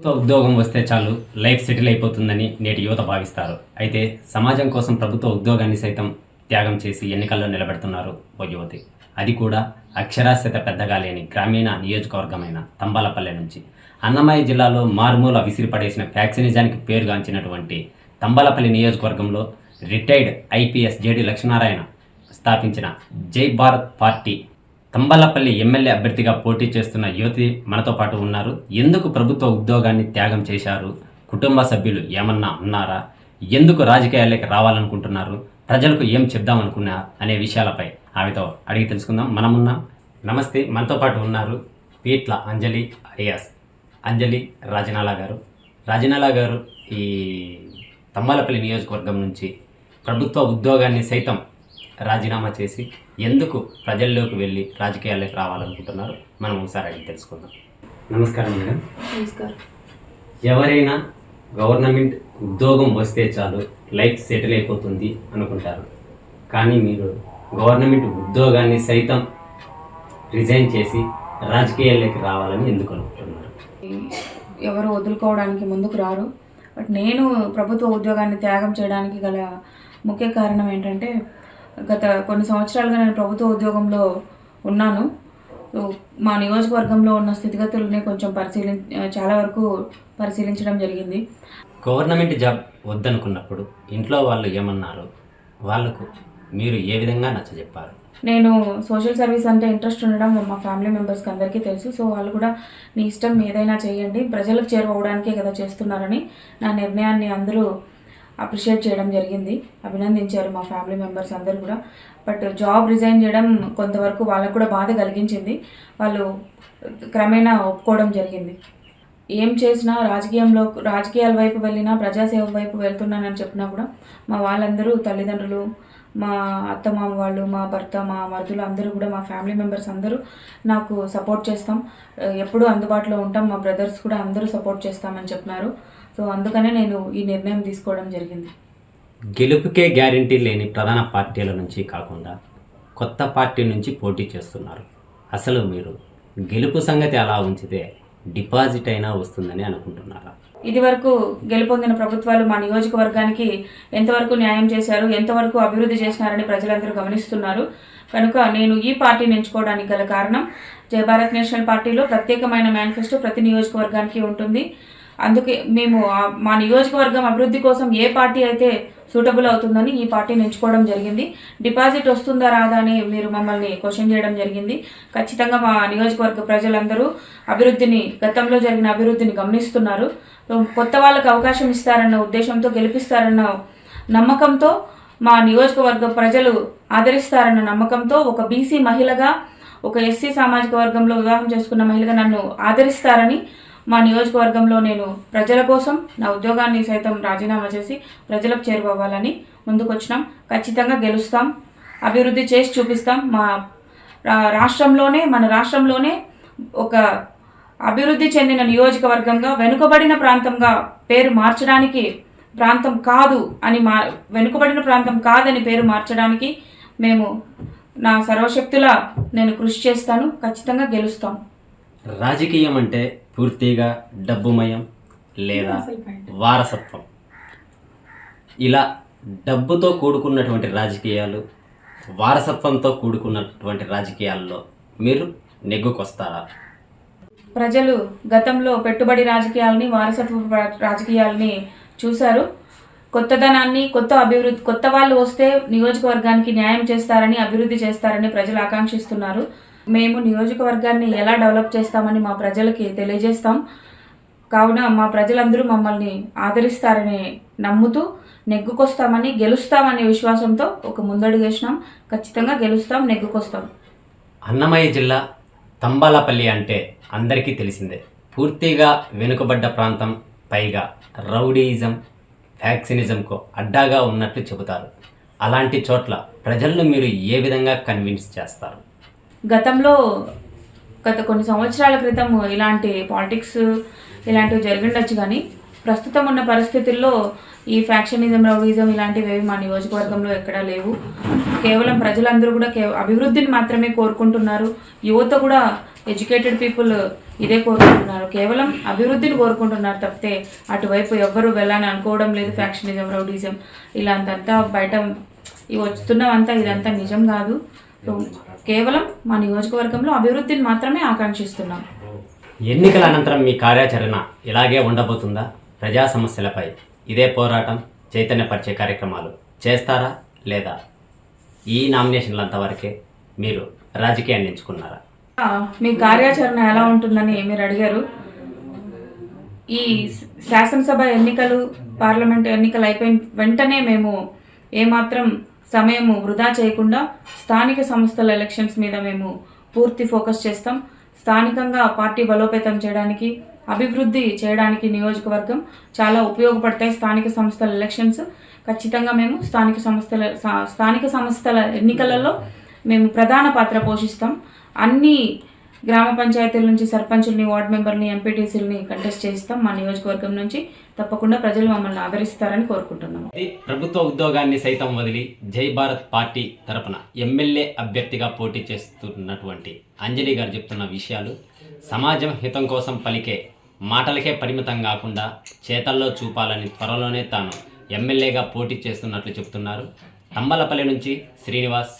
ప్రభుత్వ ఉద్యోగం వస్తే చాలు లైఫ్ సెటిల్ అయిపోతుందని నేటి యువత భావిస్తారు. అయితే సమాజం కోసం ప్రభుత్వ ఉద్యోగాన్ని సైతం త్యాగం చేసి ఎన్నికల్లో నిలబెడుతున్నారు ఓ యువతి. అది కూడా అక్షరాస్యత పెద్దగా లేని గ్రామీణ నియోజకవర్గమైన తంబాలపల్లె నుంచి. అన్నమయ్య జిల్లాలో మారుమూల విసిరిపడేసిన ఫ్యాక్సినిజానికి పేరుగాంచినటువంటి తంబాలపల్లి నియోజకవర్గంలో రిటైర్డ్ ఐపీఎస్ జేడి లక్ష్మీనారాయణ స్థాపించిన జై భారత్ పార్టీ తంబాలపల్లి ఎమ్మెల్యే అభ్యర్థిగా పోటీ చేస్తున్న యువతి మనతో పాటు ఉన్నారు. ఎందుకు ప్రభుత్వ ఉద్యోగాన్ని త్యాగం చేశారు? కుటుంబ సభ్యులు ఏమన్నా ఉన్నారా ఎందుకు రాజకీయాల్లోకి రావాలనుకుంటున్నారు? ప్రజలకు ఏం చెప్దామనుకున్నా అనే విషయాలపై ఆమెతో అడిగి తెలుసుకుందాం. మనమున్నాం నమస్తే మనతో పాటు ఉన్నారు పీట్ల అంజలి అరియాస్ అంజలి రాజనాలా గారు. రాజనాలా గారు ఈ తంబాలపల్లి నియోజకవర్గం నుంచి ప్రభుత్వ ఉద్యోగాన్ని సైతం రాజీనామా చేసి ఎందుకు ప్రజల్లోకి వెళ్ళి రాజకీయాల్లోకి రావాలనుకుంటున్నారు మనం ఒకసారి అడిగి తెలుసుకుందాం. నమస్కారం మేడం. నమస్కారం. ఎవరైనా గవర్నమెంట్ ఉద్యోగం వస్తే చాలు లైఫ్ సెటిల్ అయిపోతుంది అనుకుంటారు. కానీ మీరు గవర్నమెంట్ ఉద్యోగాన్ని సైతం రిజైన్ చేసి రాజకీయాల్లోకి రావాలని ఎందుకు అనుకుంటున్నారు? ఎవరు వదులుకోవడానికి ముందుకు రారు. బట్ నేను ప్రభుత్వ ఉద్యోగాన్ని త్యాగం చేయడానికి గల ముఖ్య కారణం ఏంటంటే గత కొన్ని సంవత్సరాలుగా నేను ప్రభుత్వ ఉద్యోగంలో ఉన్నాను. మా నియోజకవర్గంలో ఉన్న స్థితిగతులని కొంచెం పరిశీలి చాలా వరకు పరిశీలించడం జరిగింది. గవర్నమెంట్ జాబ్ వద్దనుకున్నప్పుడు ఇంట్లో వాళ్ళు ఏమన్నారు వాళ్ళకు మీరు ఏ విధంగా నచ్చజెప్పారు? నేను సోషల్ సర్వీస్ అంటే ఇంట్రెస్ట్ ఉండడం మా ఫ్యామిలీ మెంబర్స్కి అందరికీ తెలుసు. సో వాళ్ళు కూడా నీ ఇష్టం ఏదైనా చేయండి ప్రజలకు చేరువవడానికే కదా చేస్తున్నారని నా నిర్ణయాన్ని అందరూ అప్రిషియేట్ చేయడం జరిగింది. అభినందించారు మా ఫ్యామిలీ మెంబర్స్ అందరూ కూడా. బట్ జాబ్ రిజైన్ చేయడం కొంతవరకు వాళ్ళకు కూడా బాధ కలిగించింది. వాళ్ళు క్రమేణా ఒప్పుకోవడం జరిగింది. ఏం చేసినా రాజకీయంలో రాజకీయాల వైపు వెళ్ళినా ప్రజాసేవ వైపు వెళ్తున్నానని చెప్పినా కూడా మా వాళ్ళందరూ తల్లిదండ్రులు మా అత్తమామ వాళ్ళు మా భర్త మా మరుదులు అందరూ కూడా మా ఫ్యామిలీ మెంబర్స్ అందరూ నాకు సపోర్ట్ చేస్తాం. ఎప్పుడూ అందుబాటులో ఉంటాం. మా బ్రదర్స్ కూడా అందరూ సపోర్ట్ చేస్తామని చెప్పినారు. సో అందుకనే నేను ఈ నిర్ణయం తీసుకోవడం జరిగింది. గెలుపుకే గ్యారంటీ లేని ప్రధాన పార్టీల నుంచి కాకుండా కొత్త పార్టీ నుంచి పోటీ చేస్తున్నారు. అసలు మీరు గెలుపు సంగతి అలా ఉంచితే డిపాజిట్ అయినా వస్తుందని అనుకుంటున్నారా? ఇది వరకు గెలుపొందిన ప్రభుత్వాలు మా నియోజకవర్గానికి ఎంతవరకు న్యాయం చేశారు ఎంతవరకు అభివృద్ధి చేసినారని ప్రజలందరూ గమనిస్తున్నారు. కనుక నేను ఈ పార్టీని ఎంచుకోవడానికి గల కారణం జయ భారత్ నేషనల్ పార్టీలో ప్రత్యేకమైన మేనిఫెస్టో ప్రతి నియోజకవర్గానికి ఉంటుంది. అందుకే మేము మా నియోజకవర్గం అభివృద్ధి కోసం ఏ పార్టీ అయితే సూటబుల్ అవుతుందని ఈ పార్టీని ఎంచుకోవడం జరిగింది. డిపాజిట్ వస్తుందా రాదా అని మీరు మమ్మల్ని క్వశ్చన్ చేయడం జరిగింది. ఖచ్చితంగా మా నియోజకవర్గ ప్రజలందరూ అభివృద్ధిని గతంలో జరిగిన అభివృద్ధిని గమనిస్తున్నారు. కొత్త వాళ్ళకు అవకాశం ఇస్తారన్న ఉద్దేశంతో గెలిపిస్తారన్న నమ్మకంతో మా నియోజకవర్గ ప్రజలు ఆదరిస్తారన్న నమ్మకంతో ఒక బీసీ మహిళగా ఒక ఎస్సీ సామాజిక వర్గంలో వివాహం చేసుకున్న మహిళగా నన్ను ఆదరిస్తారని మా నియోజకవర్గంలో నేను ప్రజల కోసం నా ఉద్యోగాన్ని సైతం రాజీనామా చేసి ప్రజలకు చేరువవ్వాలని ముందుకొచ్చినాం. ఖచ్చితంగా గెలుస్తాం. అభివృద్ధి చేసి చూపిస్తాం. మా రాష్ట్రంలోనే మన రాష్ట్రంలోనే ఒక అభివృద్ధి చెందిన నియోజకవర్గంగా వెనుకబడిన ప్రాంతంగా పేరు మార్చడానికి ప్రాంతం కాదు అని మా వెనుకబడిన ప్రాంతం కాదని పేరు మార్చడానికి మేము నా సర్వశక్తుల నేను కృషి చేస్తాను. ఖచ్చితంగా గెలుస్తాం. రాజకీయం అంటే పూర్తిగా డబ్బుమయం లేదా వారసత్వం. ఇలా డబ్బుతో కూడుకున్నటువంటి రాజకీయాలు వారసత్వంతో కూడుకున్నటువంటి రాజకీయాల్లో మీరు నెగ్గుకొస్తారా? ప్రజలు గతంలో పెట్టుబడి రాజకీయాలని వారసత్వ రాజకీయాలని చూశారు. కొత్తదనాన్ని కొత్త అభివృద్ధి కొత్త వాళ్ళు వస్తే నియోజకవర్గానికి న్యాయం చేస్తారని అభివృద్ధి చేస్తారని ప్రజలు ఆకాంక్షిస్తున్నారు. మేము నియోజకవర్గాన్ని ఎలా డెవలప్ చేస్తామని మా ప్రజలకి తెలియజేస్తాం. కావున మా ప్రజలందరూ మమ్మల్ని ఆదరిస్తారని నమ్ముతూ నెగ్గుకొస్తామని గెలుస్తామనే విశ్వాసంతో ఒక ముందడుగు వేసినాం. ఖచ్చితంగా గెలుస్తాం నెగ్గుకొస్తాం. అన్నమయ్య జిల్లా తంబాలపల్లి అంటే అందరికీ తెలిసిందే. పూర్తిగా వెనుకబడ్డ ప్రాంతం పైగా రౌడీయిజం ఫ్యాక్సినిజంకు అడ్డాగా ఉన్నట్లు చెబుతారు. అలాంటి చోట్ల ప్రజలను మీరు ఏ విధంగా కన్విన్స్ చేస్తారు? గతంలో గత కొన్ని సంవత్సరాల క్రితం ఇలాంటి పాలిటిక్స్ ఇలాంటివి జరిగిండొచ్చు కానీ ప్రస్తుతం ఉన్న పరిస్థితుల్లో ఈ ఫ్యాక్షనిజం రౌడిజం ఇలాంటివి మా నియోజకవర్గంలో ఎక్కడా లేవు. కేవలం ప్రజలందరూ కూడా కే అభివృద్ధిని మాత్రమే కోరుకుంటున్నారు. యువత కూడా ఎడ్యుకేటెడ్ పీపుల్ ఇదే కోరుకుంటున్నారు. కేవలం అభివృద్ధిని కోరుకుంటున్నారు తప్పితే అటువైపు ఎవ్వరు వెళ్ళాలని అనుకోవడం లేదు. ఫ్యాక్షనిజం రౌడీజం ఇలాంతంతా బయట ఇవి వస్తున్నవంతా ఇదంతా నిజం కాదు. కేవలం మా నియోజకవర్గంలో అభివృద్ధిని మాత్రమే ఆకాంక్షిస్తున్నాం. ఎన్నికల అనంతరం మీ కార్యాచరణ ఇలాగే ఉండబోతుందా? ప్రజా సమస్యలపై ఇదే పోరాటం చైతన్యపరిచే కార్యక్రమాలు చేస్తారా లేదా? ఈ నామినేషన్లు అంతవరకే మీరు రాజకీయాన్ని ఎంచుకున్నారా? మీ కార్యాచరణ ఎలా ఉంటుందని మీరు అడిగారు. ఈ శాసనసభ ఎన్నికలు పార్లమెంట్ ఎన్నికలు అయిపోయిన వెంటనే మేము ఏమాత్రం సమయము వృధా చేయకుండా స్థానిక సంస్థల ఎలక్షన్స్ మీద మేము పూర్తి ఫోకస్ చేస్తాం. స్థానికంగా పార్టీ బలోపేతం చేయడానికి అభివృద్ధి చేయడానికి నియోజకవర్గం చాలా ఉపయోగపడతాయి స్థానిక సంస్థల ఎలక్షన్స్. ఖచ్చితంగా మేము స్థానిక సంస్థల స్థానిక సంస్థల ఎన్నికలలో మేము ప్రధాన పాత్ర పోషిస్తాం. అన్ని గ్రామ పంచాయతీల నుంచి సర్పంచుల్ని వార్డు మెంబర్ని ఎంపీటీసీలని కంటెస్ట్ చేస్తాం మా నియోజకవర్గం నుంచి తప్పకుండా ప్రజలు మమ్మల్ని ఆదరిస్తారని కోరుకుంటున్నాము. ఇది ప్రభుత్వ ఉద్యోగాన్ని సైతం వదిలి జై భారత్ పార్టీ తరపున ఎమ్మెల్యే అభ్యర్థిగా పోటీ చేస్తున్నటువంటి అంజలి గారు చెప్తున్న విషయాలు సమాజం హితం కోసం పలికే మాటలకే పరిమితం కాకుండా చేతల్లో చూపాలని త్వరలోనే తాను ఎమ్మెల్యేగా పోటీ చేస్తున్నట్లు చెప్తున్నారు. తంబలపల్లి నుంచి శ్రీనివాస్